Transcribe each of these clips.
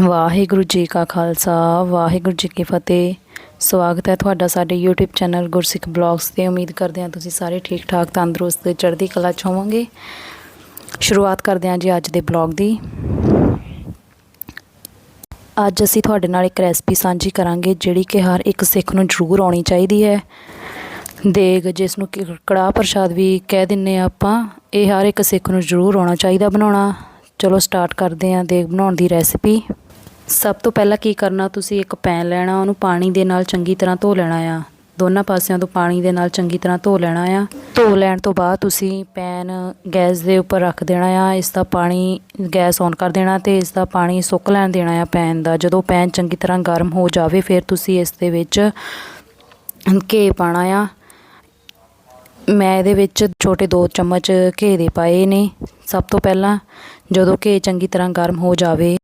ਵਾਹਿਗੁਰੂ ਜੀ ਕਾ ਖਾਲਸਾ, ਵਾਹਿਗੁਰੂ ਜੀ ਕੀ ਫਤਿਹ। ਸਵਾਗਤ ਹੈ ਤੁਹਾਡਾ ਸਾਡੇ YouTube ਚੈਨਲ ਗੁਰਸਿੱਖ ਬਲੌਗਸ ਤੇ। ਉਮੀਦ ਕਰਦੇ ਹਾਂ ਤੁਸੀਂ ਸਾਰੇ ਠੀਕ ਠਾਕ ਤੰਦਰੁਸਤ ਤੇ ਚੜ੍ਹਦੀ ਕਲਾ 'ਚ ਹੋਵੋਗੇ। ਸ਼ੁਰੂਆਤ ਕਰਦੇ ਹਾਂ ਜੀ ਅੱਜ ਦੇ ਬਲੌਗ ਦੀ। ਅੱਜ ਅਸੀਂ ਤੁਹਾਡੇ ਨਾਲ ਇੱਕ ਰੈਸਪੀ ਸਾਂਝੀ ਕਰਾਂਗੇ, ਜਿਹੜੀ ਕਿ ਹਰ ਇੱਕ ਸਿੱਖ ਨੂੰ ਜ਼ਰੂਰ ਆਉਣੀ ਚਾਹੀਦੀ ਹੈ। ਦੇਗ ਜਿਸ ਨੂੰ ਕਿ ਕੜਾਹ ਪ੍ਰਸ਼ਾਦ ਵੀ ਕਹਿ ਦਿੰਨੇ ਆ ਆਪਾਂ, ਇਹ ਹਰ ਇੱਕ ਸਿੱਖ ਨੂੰ ਜ਼ਰੂਰ ਆਉਣਾ ਚਾਹੀਦਾ ਬਣਾਉਣਾ। ਚਲੋ ਸਟਾਰਟ ਕਰਦੇ ਹਾਂ ਦੇਗ ਬਣਾਉਣ ਦੀ ਰੈਸਪੀ। ਸਭ ਤੋਂ ਪਹਿਲਾਂ ਕੀ ਕਰਨਾ, ਤੁਸੀਂ ਇੱਕ ਪੈਨ ਲੈਣਾ, ਉਹਨੂੰ ਪਾਣੀ ਦੇ ਨਾਲ ਚੰਗੀ ਤਰ੍ਹਾਂ ਧੋ ਲੈਣਾ ਆ। ਦੋਨਾਂ ਪਾਸਿਆਂ ਤੋਂ ਪਾਣੀ ਦੇ ਨਾਲ ਚੰਗੀ ਤਰ੍ਹਾਂ ਧੋ ਲੈਣਾ ਆ। ਧੋ ਲੈਣ ਤੋਂ ਬਾਅਦ ਤੁਸੀਂ ਪੈਨ ਗੈਸ ਦੇ ਉੱਪਰ ਰੱਖ ਦੇਣਾ ਆ, ਇਸ ਦਾ ਪਾਣੀ ਗੈਸ ਔਨ ਕਰ ਦੇਣਾ ਤੇ ਇਸ ਦਾ ਪਾਣੀ ਸੁੱਕ ਲੈਣ ਦੇਣਾ ਆ ਪੈਨ ਦਾ। ਜਦੋਂ ਪੈਨ ਚੰਗੀ ਤਰ੍ਹਾਂ ਗਰਮ ਹੋ ਜਾਵੇ, ਫਿਰ ਤੁਸੀਂ ਇਸ ਦੇ ਵਿੱਚ ਘੇ ਪਾਣਾ ਆ। ਮੈਂ ਇਹਦੇ ਵਿੱਚ ਛੋਟੇ 2 ਚਮਚ ਘੇ ਦੇ ਪਾਏ ਨੇ। ਸਭ ਤੋਂ ਪਹਿਲਾਂ ਜਦੋਂ ਘੇ ਚੰਗੀ ਤਰ੍ਹਾਂ ਗਰਮ ਹੋ ਜਾਵੇ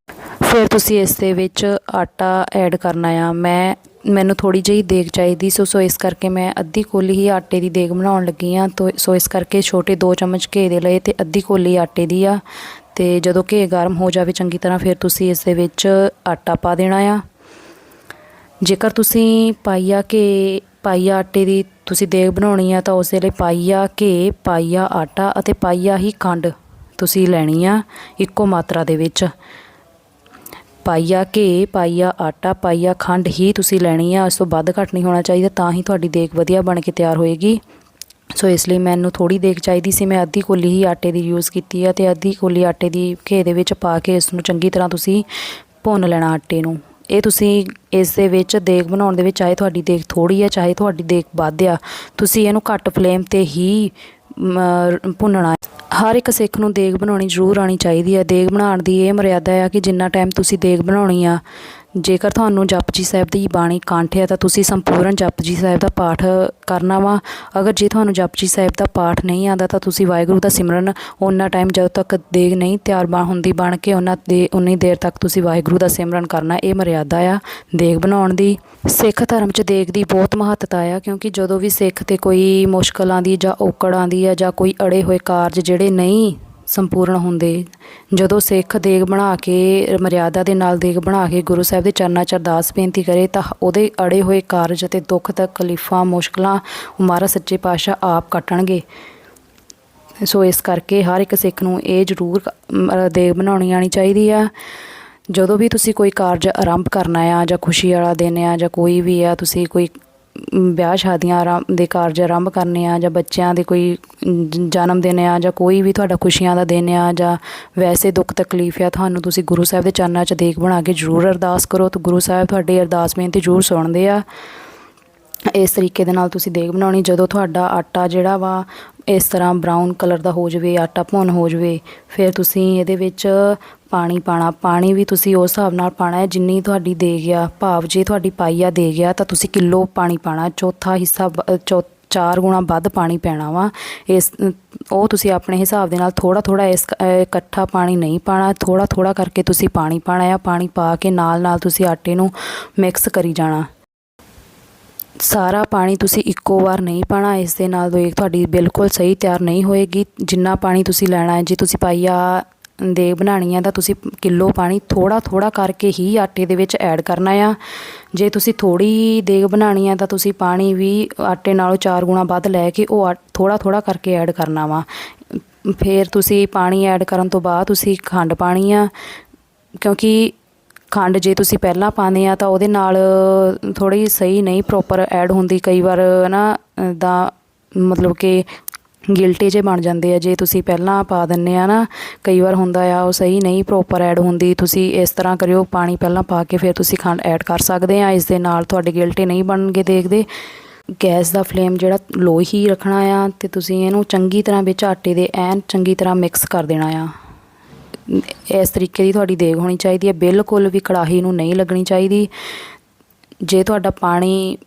ਫਿਰ ਤੁਸੀਂ ਇਸ ਦੇ ਵਿੱਚ ਆਟਾ ਐਡ ਕਰਨਾ ਆ। ਮੈਂ, ਮੈਨੂੰ ਥੋੜੀ ਜਿਹੀ ਦੇਗ ਚਾਹੀਦੀ ਸੋ ਸੋ ਇਸ ਕਰਕੇ ਮੈਂ ਅੱਧੀ ਕੋਲੀ ਹੀ ਆਟੇ ਦੀ ਦੇਗ ਬਣਾਉਣ ਲੱਗੀ ਆ ਤੋ, ਸੋ ਇਸ ਕਰਕੇ ਛੋਟੇ 2 ਚਮਚ ਘੇ ਦੇ ਲਏ ਤੇ ਅੱਧੀ ਕੋਲੀ ਆਟੇ ਦੀ ਆ। ਤੇ ਜਦੋਂ ਘੇ ਗਰਮ ਹੋ ਜਾਵੇ ਚੰਗੀ ਤਰ੍ਹਾਂ ਫਿਰ ਤੁਸੀਂ ਇਸ ਦੇ ਵਿੱਚ ਆਟਾ ਪਾ ਦੇਣਾ ਆ। ਜੇਕਰ ਤੁਸੀਂ ਪਾਈਆ ਘੇ, ਪਾਈਆ ਆਟੇ ਦੀ ਤੁਸੀਂ ਦੇਗ ਬਣਾਉਣੀ ਆ, ਤਾਂ ਉਸ ਦੇ ਲਈ ਪਾਈਆ ਘੇ, ਪਾਈਆ ਆਟਾ ਅਤੇ ਪਾਈਆ ਹੀ ਖੰਡ ਤੁਸੀਂ ਲੈਣੀ ਆ ਇੱਕੋ ਮਾਤਰਾ ਦੇ ਵਿੱਚ। ਪਾਈਆ ਘੇ, ਪਾਈਆ ਆਟਾ, ਪਾਈਆ ਖੰਡ ਹੀ ਤੁਸੀਂ ਲੈਣੀ ਆ, ਇਸ ਤੋਂ ਵੱਧ ਘੱਟ ਨਹੀਂ ਹੋਣਾ ਚਾਹੀਦਾ, ਤਾਂ ਹੀ ਤੁਹਾਡੀ ਦੇਗ ਵਧੀਆ ਬਣ ਕੇ ਤਿਆਰ ਹੋਏਗੀ। ਸੋ ਇਸ ਲਈ ਮੈਨੂੰ ਥੋੜੀ ਦੇਖ ਚਾਹੀਦੀ ਸੀ, ਮੈਂ ਅੱਧੀ ਕੋਲੀ ਹੀ ਆਟੇ ਦੀ ਯੂਜ਼ ਕੀਤੀ ਆ ਤੇ ਅੱਧੀ ਕੋਲੀ ਆਟੇ ਦੀ ਘੇ ਦੇ ਵਿੱਚ ਪਾ ਕੇ ਇਸ ਨੂੰ ਚੰਗੀ ਤਰ੍ਹਾਂ ਤੁਸੀਂ ਭੁੰਨ ਲੈਣਾ ਆਟੇ ਨੂੰ। ਇਹ ਤੁਸੀਂ ਇਸ ਦੇ ਵਿੱਚ ਦੇਗ ਬਣਾਉਣ ਦੇ ਵਿੱਚ ਚਾਹੇ ਤੁਹਾਡੀ ਦੇਗ ਥੋੜੀ ਆ, ਚਾਹੇ ਤੁਹਾਡੀ ਦੇਗ ਵੱਧ ਆ, ਤੁਸੀਂ ਇਹਨੂੰ ਘੱਟ ਫਲੇਮ ਤੇ ਹੀ ਭੁੰਨਣਾ ਹਰ ਇੱਕ ਸਿੱਖ ਨੂੰ ਦੇਗ ਬਣਾਉਣੀ ਜ਼ਰੂਰ ਆਣੀ ਚਾਹੀਦੀ ਹੈ। ਦੇਗ ਬਣਾਉਣ ਦੀ ਇਹ ਮਰਿਆਦਾ ਹੈ ਕਿ ਜਿੰਨਾ ਟਾਈਮ ਤੁਸੀਂ ਦੇਗ ਬਣਾਉਣੀ ਆ ਜੇਕਰ ਤੁਹਾਨੂੰ ਜਪਜੀ ਸਾਹਿਬ ਦੀ ਬਾਣੀ ਕੰਠ ਹੈ ਤਾਂ ਤੁਸੀਂ ਸੰਪੂਰਨ ਜਪਜੀ ਸਾਹਿਬ ਦਾ ਪਾਠ ਕਰਨਾ ਵਾ। ਅਗਰ ਜੇ ਤੁਹਾਨੂੰ ਜਪਜੀ ਸਾਹਿਬ ਦਾ ਪਾਠ ਨਹੀਂ ਆਉਂਦਾ ਤਾਂ ਤੁਸੀਂ ਵਾਹਿਗੁਰੂ ਦਾ ਸਿਮਰਨ ਉਹਨਾਂ ਟਾਈਮ ਜਦੋਂ ਤੱਕ ਦੇਗ ਨਹੀਂ ਤਿਆਰ ਬਣ ਹੁੰਦੀ ਬਣ ਕੇ ਉਹਨਾਂ ਦੇ ਉਨੀ ਦੇਰ ਤੱਕ ਤੁਸੀਂ ਵਾਹਿਗੁਰੂ ਦਾ ਸਿਮਰਨ ਕਰਨਾ, ਇਹ ਮਰਿਆਦਾ ਆ ਦੇਗ ਬਣਾਉਣ ਦੀ। ਸਿੱਖ ਧਰਮ 'ਚ ਦੇਗ ਦੀ ਬਹੁਤ ਮਹੱਤਤਾ ਆ, ਕਿਉਂਕਿ ਜਦੋਂ ਵੀ ਸਿੱਖ ਤੇ ਕੋਈ ਮੁਸ਼ਕਲਾਂ ਦੀ ਜਾਂ ਔਕੜਾਂ ਦੀ ਆ ਜਾਂ ਕੋਈ ਅੜੇ ਹੋਏ ਕਾਰਜ ਜਿਹੜੇ ਨਹੀਂ ਸੰਪੂਰਨ ਹੁੰਦੇ। ਜਦੋਂ ਸਿੱਖ ਦੇਗ ਬਣਾ ਕੇ, ਮਰਿਆਦਾ ਦੇ ਨਾਲ ਦੇਗ ਬਣਾ ਕੇ ਗੁਰੂ ਸਾਹਿਬ ਦੇ ਚਰਨਾਂ 'ਚ ਅਰਦਾਸ ਬੇਨਤੀ ਕਰੇ, ਤਾਂ ਉਹਦੇ ਅੜੇ ਹੋਏ ਕਾਰਜ ਅਤੇ ਦੁੱਖ ਤਕਲੀਫਾਂ, ਮੁਸ਼ਕਲਾਂ ਉਹ ਮਹਾਰਾਜ ਸੱਚੇ ਪਾਤਸ਼ਾਹ ਆਪ ਕੱਟਣਗੇ। ਸੋ ਇਸ ਕਰਕੇ ਹਰ ਇੱਕ ਸਿੱਖ ਨੂੰ ਇਹ ਜ਼ਰੂਰ ਦੇਗ ਬਣਾਉਣੀ ਆਣੀ ਚਾਹੀਦੀ ਆ। ਜਦੋਂ ਵੀ ਤੁਸੀਂ ਕੋਈ ਕਾਰਜ ਆਰੰਭ ਕਰਨਾ ਆ ਜਾਂ ਖੁਸ਼ੀ ਵਾਲਾ ਦਿਨ ਆ ਜਾਂ ਕੋਈ ਵੀ ਆ, ਤੁਸੀਂ ਕੋਈ ਵਿਆਹ ਸ਼ਾਦੀਆਂ ਆਰੰਭ ਦੇ ਕਾਰਜ ਆਰੰਭ ਕਰਨੇ ਆ ਜਾਂ ਬੱਚਿਆਂ ਦੇ ਕੋਈ ਜਨਮ ਦਿਨ ਆ ਜਾਂ ਕੋਈ ਵੀ ਤੁਹਾਡਾ ਖੁਸ਼ੀਆਂ ਦਾ ਦਿਨ ਆ ਜਾਂ ਵੈਸੇ ਦੁੱਖ ਤਕਲੀਫ ਆ, ਤੁਹਾਨੂੰ ਤੁਸੀਂ ਗੁਰੂ ਸਾਹਿਬ ਦੇ ਚਰਨਾਂ 'ਚ ਦੇਖ ਬਣਾ ਕੇ ਜ਼ਰੂਰ ਅਰਦਾਸ ਕਰੋ ਤੇ ਗੁਰੂ ਸਾਹਿਬ ਤੁਹਾਡੀ ਅਰਦਾਸ ਬੇਨਤੀ ਜ਼ਰੂਰ ਸੁਣਦੇ ਆ। ਇਸ ਤਰੀਕੇ ਦੇ ਨਾਲ ਤੁਸੀਂ ਦੇਗ ਬਣਾਉਣੀ, ਜਦੋਂ ਤੁਹਾਡਾ ਆਟਾ ਜਿਹੜਾ ਵਾ ਇਸ ਤਰ੍ਹਾਂ ਬਰਾਊਨ ਕਲਰ ਦਾ ਹੋ ਜਾਵੇ, ਆਟਾ ਭੁੰਨ ਹੋ ਜਾਵੇ, ਫਿਰ ਤੁਸੀਂ ਇਹਦੇ ਵਿੱਚ ਪਾਣੀ ਪਾਣਾ, ਪਾਣੀ ਵੀ ਤੁਸੀਂ ਉਸ ਹਿਸਾਬ ਨਾਲ ਪਾਣਾ ਹੈ ਜਿੰਨੀ ਤੁਹਾਡੀ ਦੇ ਗਿਆ ਭਾਵ ਜੇ ਤੁਹਾਡੀ ਪਾਈਆ ਦੇ ਗਿਆ ਤਾਂ ਤੁਸੀਂ ਕਿਲੋ ਪਾਣੀ ਪਾਣਾ ਚੌਥਾ ਹਿੱਸਾ ਬ- ਚੌ, ਚਾਰ ਗੁਣਾ ਵੱਧ ਪਾਣੀ ਪੈਣਾ ਵਾ। ਇਸ, ਉਹ ਤੁਸੀਂ ਆਪਣੇ ਹਿਸਾਬ ਦੇ ਨਾਲ ਥੋੜਾ ਥੋੜਾ ਇਸ ਇਕੱਠਾ ਪਾਣੀ ਨਹੀਂ ਪਾਣਾ ਥੋੜਾ ਥੋੜਾ ਕਰਕੇ ਤੁਸੀਂ ਪਾਣੀ ਪਾਣਾ ਆ ਪਾਣੀ ਪਾ ਕੇ ਨਾਲ ਨਾਲ ਤੁਸੀਂ ਆਟੇ ਨੂੰ ਮਿਕਸ ਕਰੀ ਜਾਣਾ। ਸਾਰਾ ਪਾਣੀ ਤੁਸੀਂ ਇੱਕੋ ਵਾਰ ਨਹੀਂ ਪਾਣਾ, ਇਸ ਦੇ ਨਾਲ ਦੇਗ ਤੁਹਾਡੀ ਬਿਲਕੁਲ ਸਹੀ ਤਿਆਰ ਨਹੀਂ ਹੋਏਗੀ। ਜਿੰਨਾ ਪਾਣੀ ਤੁਸੀਂ ਲੈਣਾ ਹੈ, ਜੇ ਤੁਸੀਂ ਪਾਈਆ ਦੇਗ ਬਣਾਉਣੀ ਆ ਤਾਂ ਤੁਸੀਂ ਕਿਲੋ ਪਾਣੀ ਥੋੜਾ ਥੋੜਾ ਕਰਕੇ ਹੀ ਆਟੇ ਦੇ ਵਿੱਚ ਐਡ ਕਰਨਾ ਆ। ਜੇ ਤੁਸੀਂ ਥੋੜੀ ਦੇਗ ਬਣਾਉਣੀ ਆ ਤਾਂ ਤੁਸੀਂ ਪਾਣੀ ਵੀ ਆਟੇ ਨਾਲੋਂ 4 ਗੁਣਾ ਵੱਧ ਲੈ ਕੇ ਉਹ ਥੋੜਾ ਥੋੜਾ ਕਰਕੇ ਐਡ ਕਰਨਾ ਵਾ। ਫਿਰ ਤੁਸੀਂ ਪਾਣੀ ਐਡ ਕਰਨ ਤੋਂ ਬਾਅਦ ਤੁਸੀਂ ਖੰਡ ਪਾਣੀ ਆ। ਕਿਉਂਕਿ ਖੰਡ ਜੇ ਤੁਸੀਂ ਪਹਿਲਾਂ ਪਾਉਂਦੇ ਆ ਤਾਂ ਉਹਦੇ ਨਾਲ ਥੋੜੀ ਸਹੀ ਨਹੀਂ ਪ੍ਰੋਪਰ ਐਡ ਹੁੰਦੀ। ਕਈ ਵਾਰ ਨਾ ਦਾ ਮਤਲਬ ਕਿ ਗਿਲਟੇ ਜੇ ਬਣ ਜਾਂਦੇ ਆ, ਜੇ ਤੁਸੀਂ ਪਹਿਲਾਂ ਪਾ ਦਿੰਨੇ ਆ ਨਾ, ਕਈ ਵਾਰ ਹੁੰਦਾ ਆ, ਉਹ ਸਹੀ ਨਹੀਂ ਪ੍ਰੋਪਰ ਐਡ ਹੁੰਦੀ, ਤੁਸੀਂ ਇਸ ਤਰ੍ਹਾਂ ਕਰਿਓ, ਪਾਣੀ ਪਹਿਲਾਂ ਪਾ ਕੇ ਫਿਰ ਤੁਸੀਂ ਖੰਡ ਐਡ ਕਰ ਸਕਦੇ ਆ, ਇਸ ਦੇ ਨਾਲ ਤੁਹਾਡੇ ਗਿਲਟੇ ਨਹੀਂ ਬਣਨਗੇ ਦੇਖਦੇ। ਗੈਸ ਦਾ ਫਲੇਮ ਜਿਹੜਾ ਲੋ ਹੀ ਰੱਖਣਾ ਆ, ਤੇ ਤੁਸੀਂ ਇਹਨੂੰ ਚੰਗੀ ਤਰ੍ਹਾਂ ਵਿੱਚ ਆਟੇ ਦੇ ਐਨ ਚੰਗੀ ਤਰ੍ਹਾਂ ਮਿਕਸ ਕਰ ਦੇਣਾ ਆ। ਇਸ ਤਰੀਕੇ ਦੀ ਤੁਹਾਡੀ ਦੇਗ ਹੋਣੀ ਚਾਹੀਦੀ ਹੈ ਬਿਲਕੁਲ ਵੀ ਕੜਾਹੀ ਨੂੰ ਨਹੀਂ ਲੱਗਣੀ ਚਾਹੀਦੀ। ਜੇ ਤੁਹਾਡਾ ਪਾਣੀ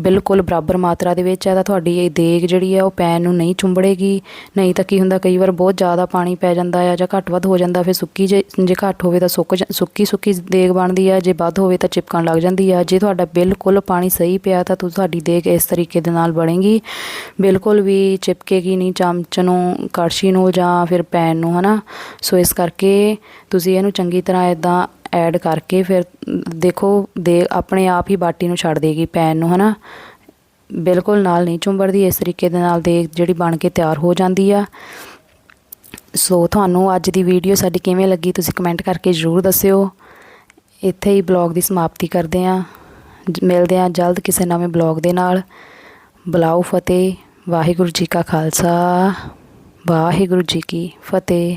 ਬਿਲਕੁਲ ਬਰਾਬਰ ਮਾਤਰਾ ਦੇ ਵਿੱਚ ਹੈ ਤਾਂ ਤੁਹਾਡੀ ਇਹ ਦੇਗ ਜਿਹੜੀ ਹੈ ਉਹ ਪੈਨ ਨੂੰ ਨਹੀਂ ਚੁੰਬੜੇਗੀ, ਨਹੀਂ ਤਾਂ ਕੀ ਹੁੰਦਾ ਕਈ ਵਾਰ ਬਹੁਤ ਜ਼ਿਆਦਾ ਪਾਣੀ ਪੈ ਜਾਂਦਾ ਹੈ ਜਾਂ ਘੱਟ ਵੱਧ ਹੋ ਜਾਂਦਾ, ਫਿਰ ਸੁੱਕੀ ਜੇ ਜੇ ਘੱਟ ਹੋਵੇ ਤਾਂ ਸੁੱਕ ਜਾ- ਸੁੱਕੀ ਸੁੱਕੀ ਦੇਗ ਬਣਦੀ ਹੈ, ਜੇ ਵੱਧ ਹੋਵੇ ਤਾਂ ਚਿਪਕਣ ਲੱਗ ਜਾਂਦੀ ਹੈ, ਜੇ ਤੁਹਾਡਾ ਬਿਲਕੁਲ ਪਾਣੀ ਸਹੀ ਪਿਆ ਤਾਂ ਤੁਹਾਡੀ ਦੇਗ ਇਸ ਤਰੀਕੇ ਦੇ ਨਾਲ ਬਣੇਗੀ, ਬਿਲਕੁਲ ਵੀ ਚਿਪਕੇਗੀ ਨਹੀਂ ਚਮਚ ਨੂੰ, ਕੜਛੀ ਨੂੰ ਜਾਂ ਫਿਰ ਪੈਨ ਨੂੰ, ਹਨਾ? ਸੋ ਇਸ ਕਰਕੇ ਤੁਸੀਂ ਇਹਨੂੰ ਚੰਗੀ ਤਰ੍ਹਾਂ ਇਦਾਂ ਐਡ ਕਰਕੇ ਫਿਰ ਦੇਖੋ, ਦੇ ਆਪਣੇ ਆਪ ਹੀ ਬਾਟੀ ਨੂੰ ਛੱਡ ਦੇਗੀ ਪੈਨ ਨੂੰ, ਹਨਾ? ਬਿਲਕੁਲ ਨਾਲ ਨਹੀਂ ਚੁੰਬੜਦੀ, ਇਸ ਤਰੀਕੇ ਦੇ ਨਾਲ ਦੇ ਜਿਹੜੀ ਬਣ ਕੇ ਤਿਆਰ ਹੋ ਜਾਂਦੀ ਆ। ਸੋ ਤੁਹਾਨੂੰ ਅੱਜ ਦੀ ਵੀਡੀਓ ਸਾਡੀ ਕਿਵੇਂ ਲੱਗੀ ਤੁਸੀਂ ਕਮੈਂਟ ਕਰਕੇ ਜ਼ਰੂਰ ਦੱਸਿਓ। ਇੱਥੇ ਹੀ ਬਲੌਗ ਦੀ ਸਮਾਪਤੀ ਕਰਦੇ ਹਾਂ ਮਿਲਦੇ ਹਾਂ ਜਲਦ ਕਿਸੇ ਨਵੇਂ ਬਲੌਗ ਦੇ ਨਾਲ। ਬੁਲਾਓ ਫਤਿਹ, ਵਾਹਿਗੁਰੂ ਜੀ ਕਾ ਖਾਲਸਾ, ਵਾਹਿਗੁਰੂ ਜੀ ਕੀ ਫਤਿਹ।